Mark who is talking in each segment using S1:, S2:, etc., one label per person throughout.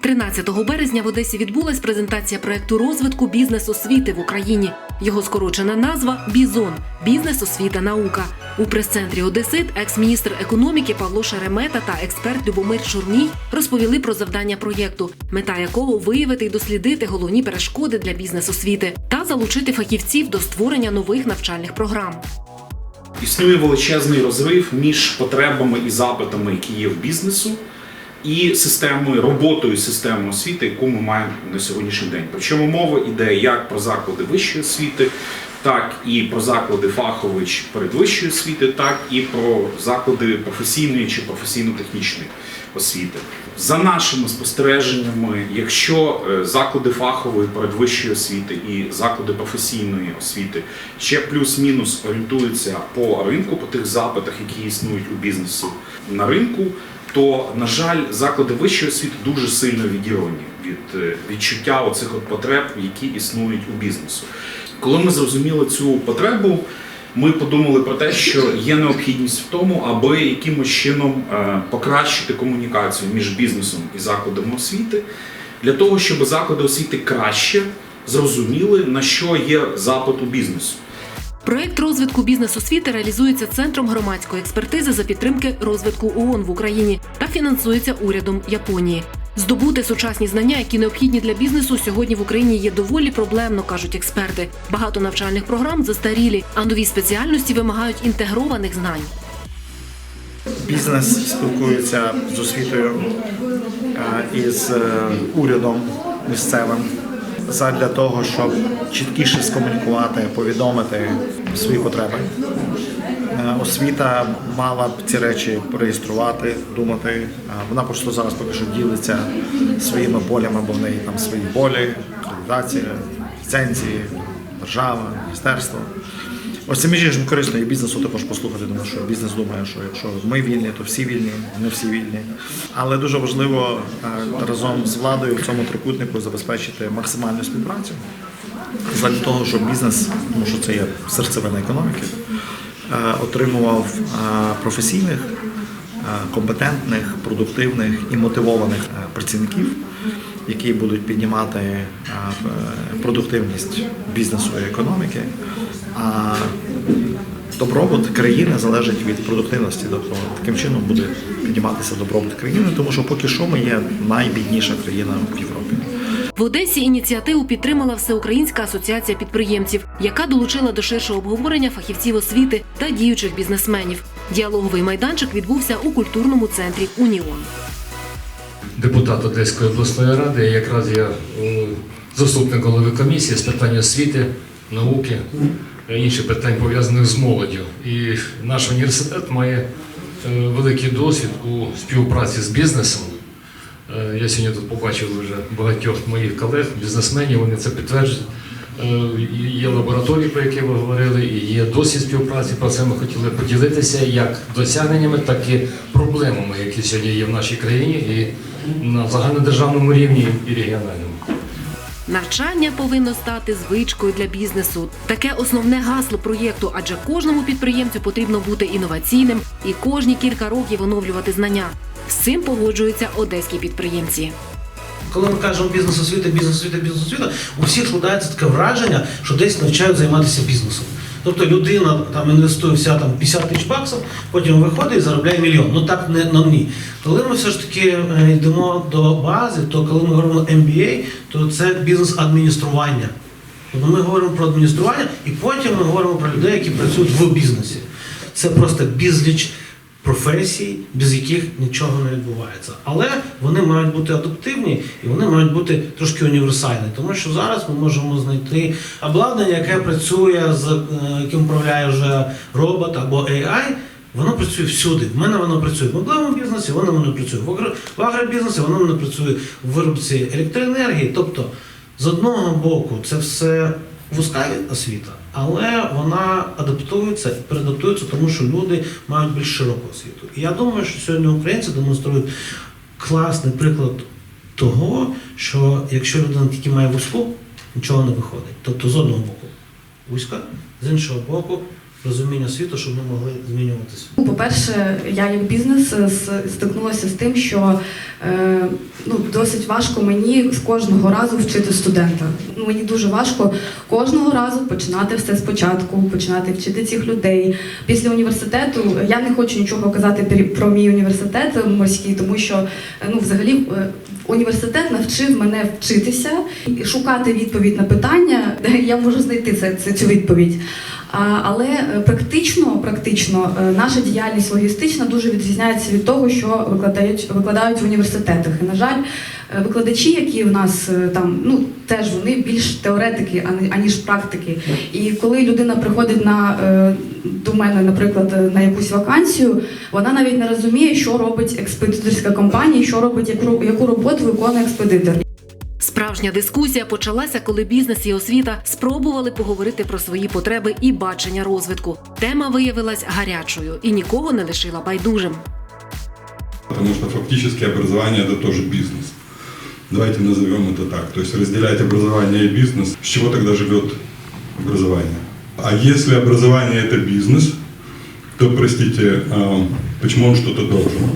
S1: 13 березня в Одесі відбулась презентація проекту розвитку бізнес-освіти в Україні. Його скорочена назва Бізон бізнес, освіта, наука. У прес-центрі Одесит екс-міністр економіки Павло Шеремета та експерт Любомир Чорній розповіли про завдання проєкту, мета якого виявити і дослідити головні перешкоди для бізнес-освіти та залучити фахівців до створення нових навчальних програм.
S2: Існує величезний розрив між потребами і запитами, які є в бізнесу, і системою, роботою системи освіти, яку ми маємо на сьогоднішній день. Причому мова йде як про заклади вищої освіти, так і про заклади фахової передвищої освіти, так і про заклади професійної чи професійно-технічної освіти. За нашими спостереженнями, якщо е, заклади фахової передвищої освіти і заклади професійної освіти ще плюс-мінус орієнтуються по ринку, по тих запитах, які існують у бізнесу на ринку, то на жаль, заклади вищої освіти дуже сильно відірвані від е, відчуття оцих от потреб, які існують у бізнесу. Коли ми зрозуміли цю потребу, ми подумали про те, що є необхідність в тому, аби якимось чином е, покращити комунікацію між бізнесом і закладами освіти, для того, щоб заклади освіти краще зрозуміли, на що є запит у бізнесу.
S1: Проект розвитку бізнес-освіти реалізується центром громадської експертизи за підтримки розвитку ООН в Україні та фінансується урядом Японії. Здобути сучасні знання, які необхідні для бізнесу, сьогодні в Україні є доволі проблемно, кажуть експерти. Багато навчальних програм застарілі, а нові спеціальності вимагають інтегрованих знань.
S3: Бізнес спілкується з освітою і з е, урядом місцевим задля того, щоб чіткіше скомунікувати, повідомити свої потреби. Освіта мала б ці речі реєструвати, думати. Вона просто зараз поки що ділиться своїми болями, бо в неї там свої болі, акредитація, ліцензії, держава, міністерство. Ось це між іншим корисно і бізнесу також послухати, тому що бізнес думає, що якщо ми вільні, то всі вільні, не всі вільні. Але дуже важливо разом з владою в цьому трикутнику забезпечити максимальну співпрацю для того, щоб бізнес, тому що це є серцевина економіки, отримував е, професійних, е, компетентних, продуктивних і мотивованих е, працівників, які будуть піднімати е, продуктивність бізнесу і економіки. А добробут країни залежить від продуктивності. Тобто таким чином буде підніматися добробут країни, тому що поки що ми є найбідніша країна в Європі.
S1: В Одесі ініціативу підтримала Всеукраїнська асоціація підприємців, яка долучила до ширшого обговорення фахівців освіти та діючих бізнесменів. Діалоговий майданчик відбувся у культурному центрі Уніон.
S4: депутат Одеської обласної ради. Якраз я е, заступник голови комісії з питань освіти, науки, е, інших питань пов'язаних з молоддю. І наш університет має е, великий досвід у співпраці з бізнесом. Е, Я сьогодні тут побачив вже багатьох моїх колег, бізнесменів, вони це підтверджують. Е, Є лабораторії, про які ви говорили, і є досвід співпраці. Про це ми хотіли поділитися як досягненнями, так і проблемами, які сьогодні є в нашій країні і на загальнодержавному рівні і регіональному.
S1: Навчання повинно стати звичкою для бізнесу. Таке основне гасло проєкту, адже кожному підприємцю потрібно бути інноваційним і кожні кілька років оновлювати знання. З цим погоджуються одеські підприємці.
S5: Коли ми кажемо бізнес освіта, бізнес освіта, бізнес освіта, у всіх складається таке враження, що десь навчають займатися бізнесом. Тобто людина там інвестує вся там 50 тисяч баксів, потім виходить і заробляє мільйон. Ну так не на ні. Коли ми все ж таки е, йдемо до бази, то коли ми говоримо MBA, то це бізнес-адміністрування. Тобто ми говоримо про адміністрування і потім ми говоримо про людей, які працюють в бізнесі. Це просто безліч професій, без яких нічого не відбувається. Але вони мають бути адаптивні і вони мають бути трошки універсальні, тому що зараз ми можемо знайти обладнання, яке працює з е, яким управляє вже робот або AI. Воно працює всюди. В мене воно працює в мобільному бізнесі, воно в мене працює в агробізнесі, воно мене працює в виробці електроенергії. Тобто, з одного боку, це все вузька освіта, але вона адаптується і переадаптується, тому що люди мають більш широку освіту. І я думаю, що сьогодні українці демонструють класний приклад того, що якщо людина тільки має вузьку, нічого не виходить. Тобто, з одного боку вузька, з іншого боку, розуміння світу, щоб ми могли змінюватися.
S6: Ну, По-перше, я як бізнес е, стикнулася з тим, що е, ну, досить важко мені з кожного разу вчити студента. Ну, Мені дуже важко кожного разу починати все спочатку, починати вчити цих людей. Після університету я не хочу нічого казати про мій університет морський, тому що е, ну, взагалі е, університет навчив мене вчитися і шукати відповідь на питання, я можу знайти це, це цю відповідь. Але е, практично, практично е, наша діяльність логістична дуже відрізняється від того, що викладають, викладають в університетах. І, на жаль, е, викладачі, які в нас там, ну теж вони більш теоретики, аніж практики. І коли людина приходить на до мене, наприклад, на якусь вакансію, вона навіть не розуміє, що робить експедиторська компанія, що робить яку, яку роботу виконує експедитор.
S1: Справжня дискусія почалася, коли бізнес і освіта спробували поговорити про свої потреби і бачення розвитку. Тема виявилась гарячою і нікого не лишила байдужим.
S7: Потому что фактически образование это тоже бизнес. Давайте назовем это так. То есть разделять образование и бизнес. С чего тогда живет образование? А если образование это бизнес, то, простите, а, почему он что-то должен?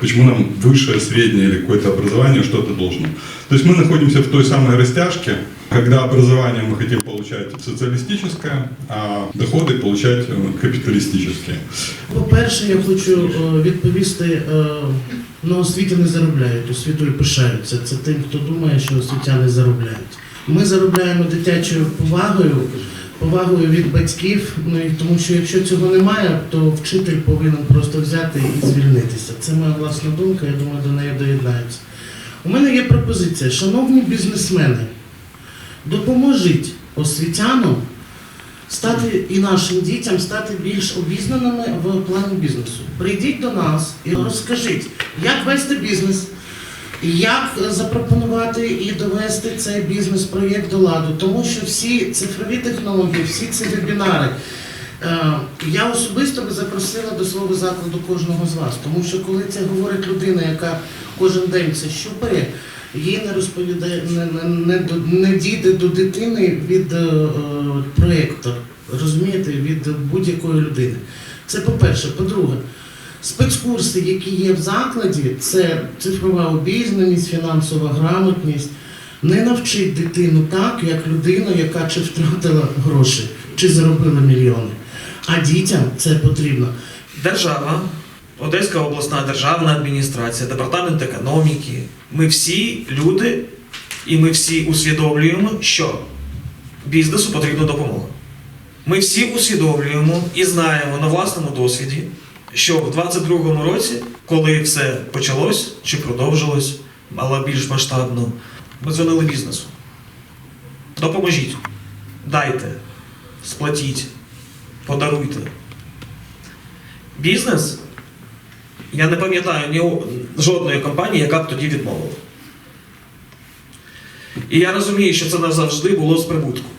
S7: Почему нам высшее, среднее или какое-то образование что-то должно? То есть мы находимся в той самой растяжке, когда образование мы хотим получать социалистическое, а доходы получать э, капиталистические.
S8: По-перше, я хочу е, відповісти, е, на освіті не заробляють, освітою пишаються. Це тим, хто думає, що освітяни заробляють. Ми заробляємо дитячою повагою, повагою від батьків, ну і тому що якщо цього немає, то вчитель повинен просто взяти і звільнитися. Це моя власна думка, я думаю, до неї доєднаються. У мене є пропозиція, шановні бізнесмени, допоможіть освітянам стати і нашим дітям стати більш обізнаними в плані бізнесу. Прийдіть до нас і розкажіть, як вести бізнес, як запропонувати і довести цей бізнес-проєкт до ладу, тому що всі цифрові технології, всі ці вебінари. е, Я особисто би запросила до свого закладу кожного з вас, тому що коли це говорить людина, яка кожен день це щупає, їй не розповідає, не, не, не, не дійде до дитини від е, е, проєкту, розумієте, від будь-якої людини. Це по-перше. По-друге, спецкурси, які є в закладі, це цифрова обізнаність, фінансова грамотність. Не навчить дитину так, як людина, яка чи втратила гроші, чи заробила мільйони. А дітям це потрібно.
S9: Держава, Одеська обласна державна адміністрація, департамент економіки. Ми всі люди, і ми всі усвідомлюємо, що бізнесу потрібна допомога. Ми всі усвідомлюємо і знаємо на власному досвіді, що в 22-му році, коли все почалось чи продовжилось, але більш масштабно, ми дзвонили бізнесу. Допоможіть, дайте, сплатіть, подаруйте. Бізнес, я не пам'ятаю ні жодної компанії, яка б тоді відмовила. І я розумію, що це не завжди було з прибутку.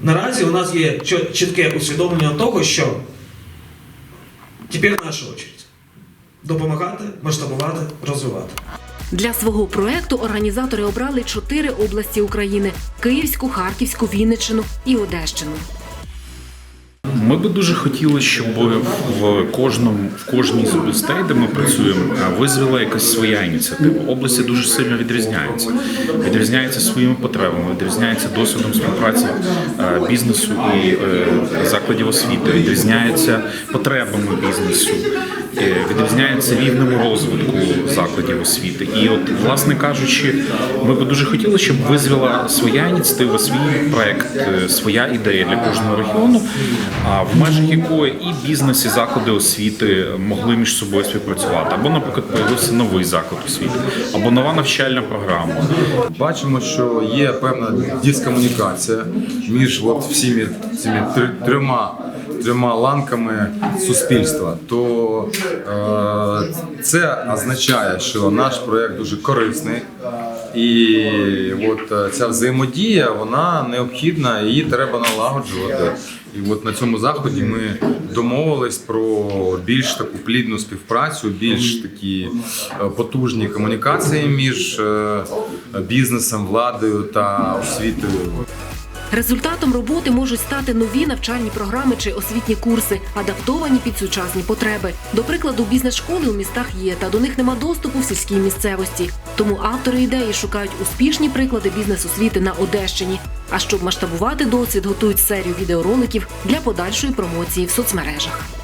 S9: Наразі у нас є чітке усвідомлення того, що тепер наша очередь допомагати, масштабувати, розвивати.
S1: Для свого проекту організатори обрали чотири області України: Київську, Харківську, Вінниччину і Одещину.
S2: Ми би дуже хотіли, щоб в кожному в кожній з областей, де ми працюємо, визвела якась своя ініціатива. Області дуже сильно відрізняються. Відрізняються своїми потребами, відрізняються досвідом співпраці е, бізнесу і е, закладів освіти, відрізняються потребами бізнесу, е, відрізняються рівнем розвитку закладів освіти. І от, власне кажучи, ми би дуже хотіли, щоб визвела своя ініціатива, свій проект, е, своя ідея для кожного регіону, а в межах якої і бізнес, і заклади освіти могли між собою співпрацювати. Або, наприклад, появився новий заклад освіти, або нова навчальна програма.
S10: Бачимо, що є певна дискомунікація між от всіми цими тр- трьома. Трьома ланками суспільства, то е, це означає, що наш проєкт дуже корисний, і от е, ця взаємодія вона необхідна, її треба налагоджувати. І от на цьому заході ми домовились про більш таку плідну співпрацю, більш такі е, потужні комунікації між е, бізнесом, владою та освітою.
S1: Результатом роботи можуть стати нові навчальні програми чи освітні курси, адаптовані під сучасні потреби. До прикладу, бізнес-школи у містах є, та до них нема доступу в сільській місцевості. Тому автори ідеї шукають успішні приклади бізнес-освіти на Одещині. А щоб масштабувати досвід, готують серію відеороликів для подальшої промоції в соцмережах.